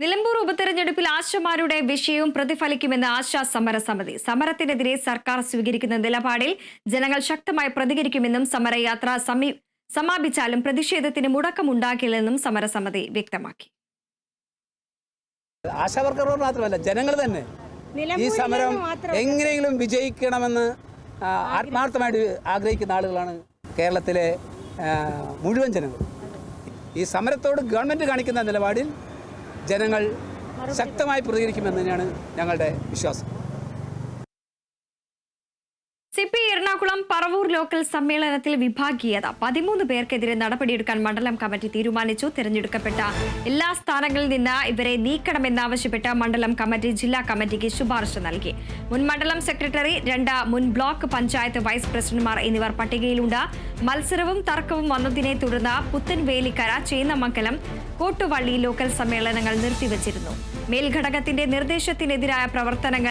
നിലമ്പൂർ ഉപതെരഞ്ഞെടുപ്പിൽ ആശമാരുടെ വിഷയവും പ്രതിഫലിക്കുമെന്ന് ആശാ സമര സമിതി. സമരത്തിനെതിരെ സർക്കാർ സ്വീകരിക്കുന്ന നിലപാടിൽ ജനങ്ങൾ ശക്തമായി പ്രതികരിക്കുമെന്നും സമരയാത്ര സമീ സമാപിച്ചാലും പ്രതിഷേധത്തിന് മുടക്കമുണ്ടാക്കില്ലെന്നും സമരസമിതി വ്യക്തമാക്കി. ആശാവർക്കർമാർ മാത്രമല്ല ജനങ്ങൾ തന്നെ ഈ സമരം എങ്ങനെയെങ്കിലും വിജയിക്കണമെന്ന് ആത്മാർത്ഥമായിട്ട് ആഗ്രഹിക്കുന്ന ആളുകളാണ് കേരളത്തിലെ മുഴുവൻ ജനങ്ങൾ. ഈ സമരത്തോട് ഗവൺമെന്റ് കാണിക്കുന്ന നിലപാടിൽ ജനങ്ങൾ ശക്തമായി പ്രതികരിക്കുമെന്ന് തന്നെയാണ് ഞങ്ങളുടെ വിശ്വാസം. C P Ernakulam Paravur local സമ്മേളനത്തിൽ വിഭാഗീയത. പതിമൂന്ന് പേർക്കെതിരെ നടപടിയെടുക്കാൻ മണ്ഡലം കമ്മിറ്റി തീരുമാനിച്ചു. തിരഞ്ഞെടുക്കപ്പെട്ട എല്ലാ സ്ഥാനങ്ങളിൽ നിന്ന് ഇവരെ നീക്കണമെന്നാവശ്യപ്പെട്ട് മണ്ഡലം കമ്മിറ്റി ജില്ലാ കമ്മിറ്റിക്ക് ശുപാർശ നൽകി. മുൻ മണ്ഡലം സെക്രട്ടറി രണ്ട് മുൻ ബ്ലോക്ക് പഞ്ചായത്ത് വൈസ് പ്രസിഡന്റുമാർ എന്നിവർ പട്ടികയിലുണ്ട്. മത്സരവും തർക്കവും വന്നതിനെ തുടർന്ന് പുത്തൻവേലിക്കര ചേന്നമംഗലം കോട്ടുവള്ളി ലോക്കൽ സമ്മേളനങ്ങൾ നിർത്തിവച്ചിരുന്നു. മേൽഘടകത്തിന്റെ നിർദ്ദേശത്തിനെതിരായ പ്രവർത്തനങ്ങൾ